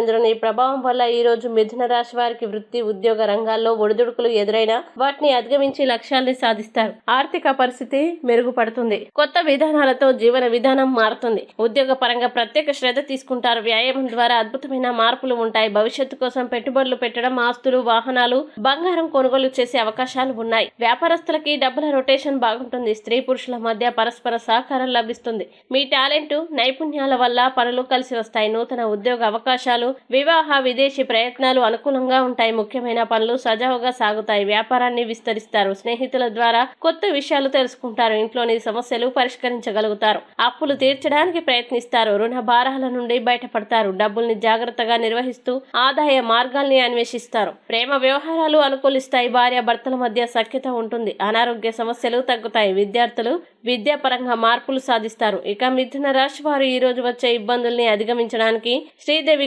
చంద్రుని ప్రభావం వల్ల ఈ రోజు మిథున రాశి వారికి వృత్తి ఉద్యోగ రంగాల్లో ఒడిదుడుకులు ఎదురైనా వాటిని అధిగమించి లక్ష్యాల్ని సాధిస్తారు. ఆర్థిక పరిస్థితి మెరుగుపడుతుంది. కొత్త విధానాలతో జీవన విధానం మారుతుంది. ఉద్యోగ పరంగా ప్రత్యేక శ్రద్ధ తీసుకుంటారు. వ్యాయామం ద్వారా అద్భుతమైన మార్పులు ఉంటాయి. భవిష్యత్తు కోసం పెట్టుబడులు పెట్టడం ఆస్తులు వాహనాలు బంగారం కొనుగోలు చేసే అవకాశాలు ఉన్నాయి. వ్యాపారస్తులకి డబ్బుల రొటేషన్ బాగుంటుంది. స్త్రీ పురుషుల మధ్య పరస్పర సహకారం లభిస్తుంది. మీ టాలెంట్ నైపుణ్యాల వల్ల పనులు కలిసి వస్తాయి. నూతన ఉద్యోగ అవకాశాలు వివాహ విదేశీ ప్రయత్నాలు అనుకూలంగా ఉంటాయి. ముఖ్యమైన పనులు సజావుగా సాగుతాయి. వ్యాపారాన్ని విస్తరిస్తారు. స్నేహితుల ద్వారా కొత్త విషయాలు తెలుసుకుంటారు. ఇంట్లోని సమస్యలు పరిష్కరించగలుగుతారు. అప్పులు తీర్చడానికి ప్రయత్నిస్తారు. రుణ భారాల నుండి బయటపడతారు. డబ్బుల్ని జాగ్రత్తగా నిర్వహిస్తూ ఆదాయ మార్గాల్ని అన్వేషిస్తారు. ప్రేమ వ్యవహారాలు అనుకూలిస్తాయి. భార్య భర్తల మధ్య సఖ్యత ఉంటుంది. అనారోగ్య సమస్యలు తగ్గుతాయి. విద్యార్థులు విద్యాపరంగా మార్పులు సాధిస్తారు. ఇక మిథున రాశి వారు ఈ రోజు వచ్చే ఇబ్బందుల్ని అధిగమించడానికి శ్రీదేవి